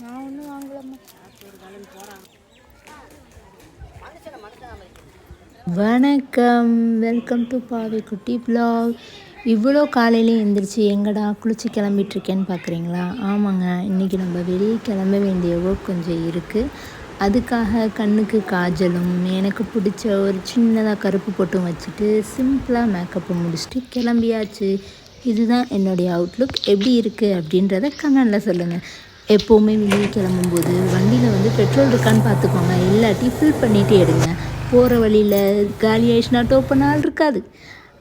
நான் ஒன்றும் வாங்கலம்மா. வணக்கம். வெல்கம் டு பாவை குட்டி பிளாக் இவ்வளோ காலையிலே எந்திரிச்சு எங்கடா குளிச்சு கிளம்பிட்டுருக்கேன்னு பார்க்குறீங்களா ஆமாங்க. இன்றைக்கி நம்ம வெளியே கிளம்ப வேண்டிய ஒர்க் கொஞ்சம் இருக்குது அதுக்காக கண்ணுக்கு காஜலும் எனக்கு பிடிச்ச ஒரு சின்னதாக கருப்பு பொட்டும் வச்சுட்டு சிம்பிளாக மேக்கப்பு முடிச்சுட்டு கிளம்பியாச்சு. இதுதான் என்னுடைய அவுட்லுக் எப்படி இருக்குது அப்படின்றத கமெண்டில் சொல்லுங்கள் எப்போவுமே வெளியே கிளம்பும்போது வண்டியில் வந்து பெட்ரோல் இருக்கான்னு பார்த்துக்கோங்க. இல்லாட்டி ஃபில் பண்ணிகிட்டே எடுங்க போகிற வழியில் காலி ஆயிடுச்சுனா டோப் பண்ண ஆள் இருக்காது.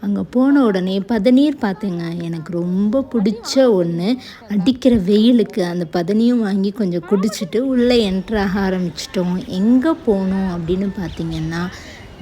அங்கே போன உடனே பதநீர் பார்த்தேங்க. எனக்கு ரொம்ப பிடிச்ச ஒன்று அடிக்கிற வெயிலுக்கு அந்த பதனியும் வாங்கி கொஞ்சம் குடிச்சிட்டு உள்ளே என்ட்ராக ஆரம்பிச்சிட்டோம். எங்கே போனோம் அப்படின்னு பார்த்தீங்கன்னா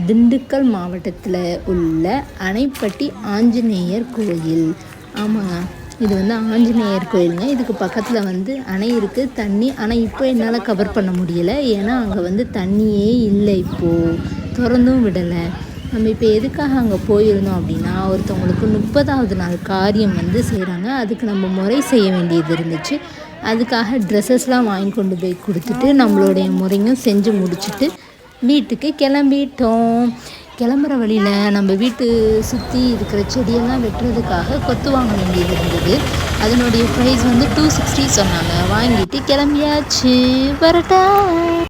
திண்டுக்கல் மாவட்டத்தில் உள்ள அணைப்பட்டி ஆஞ்சநேயர் கோயில். ஆமாங்க. இது வந்து ஆஞ்சநேயர் கோயிலுங்க. இதுக்கு பக்கத்தில் வந்து அணை இருக்குது தண்ணி ஆனால் இப்போ என்னால் கவர் பண்ண முடியலை. ஏன்னா அங்கே வந்து தண்ணியே இல்லை இப்போது திறந்தும் விடலை. நம்ம இப்போ எதுக்காக அங்கே போயிருந்தோம் அப்படின்னா ஒருத்தவங்களுக்கு முப்பதாவது நாள் காரியம் வந்து செய்கிறாங்க அதுக்கு நம்ம முறை செய்ய வேண்டியது இருந்துச்சு. அதுக்காக ட்ரெஸ்ஸஸ்லாம் வாங்கி கொண்டு போய் கொடுத்துட்டு நம்மளுடைய முறையும் செஞ்சு முடிச்சுட்டு வீட்டுக்கு கிளம்பிட்டோம். கிளம்புற வழியில் நம்ம வீட்டு சுற்றி இருக்கிற செடியெல்லாம் வெட்டுறதுக்காக கொத்து வாங்க வேண்டியது இருந்தது. அதனுடைய ப்ரைஸ் வந்து டூ சிக்ஸ்டி சொன்னாங்க. வாங்கிட்டு கிளம்பியாச்சு. வரட்டா.